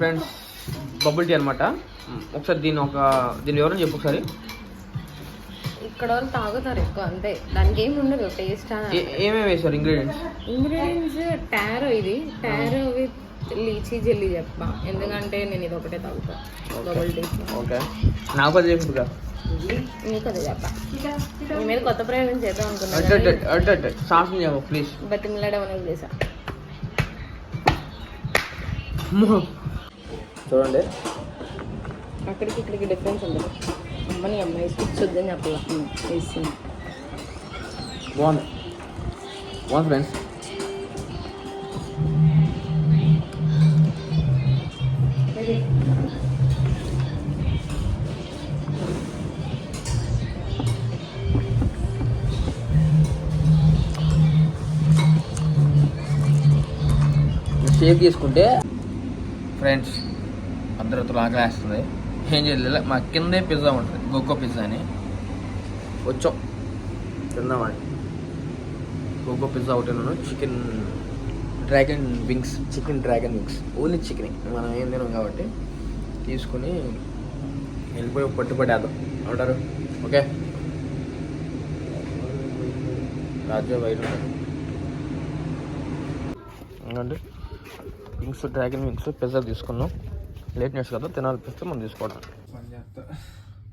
Friends bubble tea అనమాట ఒకసారి దీన్ని ఒక దీని వివరం చెప్పు ఒకసారి. ఇక్కడ వాళ్ళు తాగుతారు ఎక్కువ అంతే. దానికి ఏమి ఉండదు టేస్ట్ ఏమేమి వేశారు ఇంగ్రీడియంట్స్ ఇంగ్రీడియంట్స్ టారో ఇది. టారో విత్ లీచీ జెల్లీ చెప్పా ఎందుకంటే నేను ఇది ఒకటే తాగుతా డబుల్ టీ ఓకే నాకు అది చెప్పుగా నీకు అదే చెప్పా నీ మీద కొత్త ప్రయోగం చేద్దాం అట్ అనుకున్నా అట్ అట్ సాసం చెప్పు ప్లీజ్ బతిమలాడడం అనేది చేసా చూడండి. అక్కడికి ఇక్కడికి డిఫరెన్స్ ఉండదు అమ్మని అమ్మాయి స్విచ్ వద్దని చెప్పాల వేసింది బాగుంది. బాగుంది ఫ్రెండ్స్. షేక్ తీసుకుంటే ఫ్రెండ్స్ అందరితో ఆకలేస్తుంది ఏం చేయలేదు మా కిందే పిజ్జా ఉంటుంది గొగ్గో పిజ్జా అని. వచ్చాం. తిందామని గొగ్గో పిజ్జా ఒకటి chicken dragon wings chicken dragon wings only chicken. మనం ఏం తినాం కాబట్టి తీసుకుని వెళ్ళిపోయి పట్టుబడేద్దాం అంటారు ఓకే? రాజు బయట ఎందుకంటే వింగ్స్ డ్రాగన్ వింగ్స్ పిజ్జా తీసుకున్నాం. లేట్ నైట్స్ కదా తినాలనిపిస్తే మనం తీసుకోవడం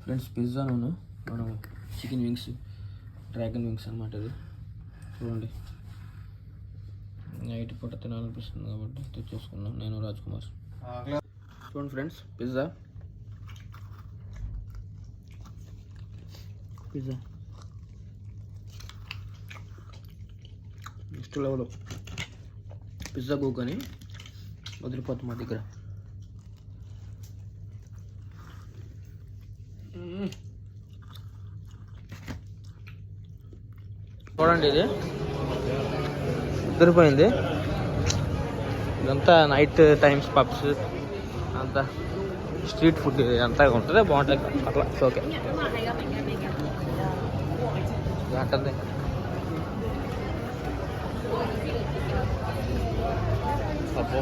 ఫ్రెండ్స్ పిజ్జా నూనె మనం చికెన్ వింగ్స్ డ్రాగన్ వింగ్స్ అనమాట ఇది. చూడండి. నైట్ పూట తినాలనిపిస్తుంది కాబట్టి తెచ్చేసుకున్నాం. నేను రాజ్ కుమార్ చూడండి friends pizza. Pizza. Next level. Pizza Gokani అని వదిలిపోతుంది మా దగ్గర. చూడండి ఇది ఉద్దరిపోయింది ఇదంతా నైట్ టైమ్స్ పబ్స్ అంతా స్ట్రీట్ ఫుడ్ అంతా ఉంటుంది బాగుంటుంది అట్లా ఓకే అంటుంది అబ్బో